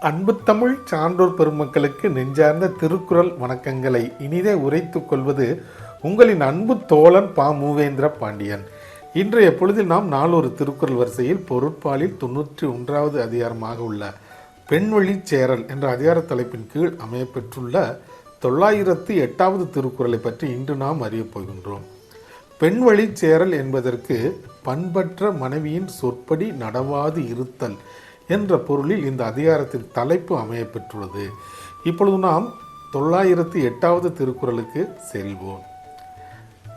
அன்பு தமிழ் சான்றோர் பெருமக்களுக்கு நெஞ்சார்ந்த திருக்குறள் வணக்கங்களை இனிதே உரைத்துக் கொள்வது உங்களின் அன்பு தோழன் பா. மூவேந்திர பாண்டியன். இன்றைய பொழுதில் நாம் நாளொரு திருக்குறள் வரிசையில் பொருட்பாலில் தொன்னூற்றி ஒன்றாவது அதிகாரமாக உள்ள பெண்வழி சேரல் என்ற அதிகார தலைப்பின் கீழ் அமையப்பெற்றுள்ள தொள்ளாயிரத்து எட்டாவது திருக்குறளை பற்றி இன்று நாம் அறியப் போகின்றோம். பெண்வழி சேரல் என்பதற்கு பண்பற்ற மனைவியின் சொற்படி நடவாது இருத்தல் என்ற பொருளில் இந்த அதிகாரத்தின் தலைப்பு அமையப்பெற்றுள்ளது. இப்பொழுது நாம் தொள்ளாயிரத்து எட்டாவது திருக்குறளுக்கு செல்வோம்.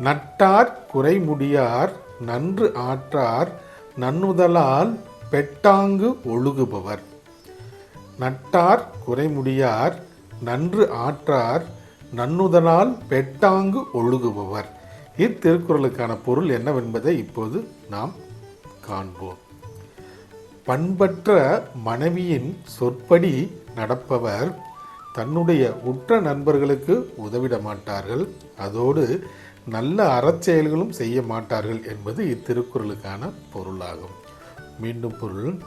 நட்டார் குறைமுடியார் நன்று ஆற்றார் நன்னுதலால் பெட்டாங்கு ஒழுகுபவர். நட்டார் குறைமுடியார் நன்று ஆற்றார் நன்னுதலால் பெட்டாங்கு ஒழுகுபவர். இத்திருக்குறளுக்கான பொருள் என்னவென்பதை இப்போது நாம் காண்போம். பண்பற்ற மனைவியின் சொற்படி நடப்பவர் தன்னுடைய உற்ற நண்பர்களுக்கு உதவிட மாட்டார்கள். அதோடு நல்ல அறச்செயல்களும் செய்ய மாட்டார்கள் என்பது இத்திருக்குறளுக்கான பொருளாகும். மீண்டும் பொருள்.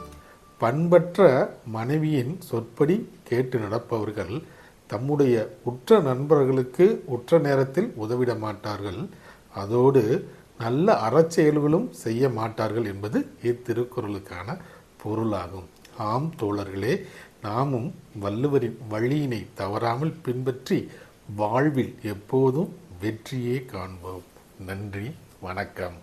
பண்பற்ற மனைவியின் சொற்படி கேட்டு நடப்பவர்கள் தம்முடைய உற்ற நண்பர்களுக்கு உற்ற நேரத்தில் உதவிட மாட்டார்கள். அதோடு நல்ல அறச்செயல்களும் செய்ய மாட்டார்கள் என்பது இத்திருக்குறளுக்கான பொருளாகும். ஆம் தோழர்களே நாமும் வள்ளுவரின் வழியினை தவறாமல் பின்பற்றி வாழ்வில் எப்போதும் வெற்றியே காண்போம். நன்றி வணக்கம்.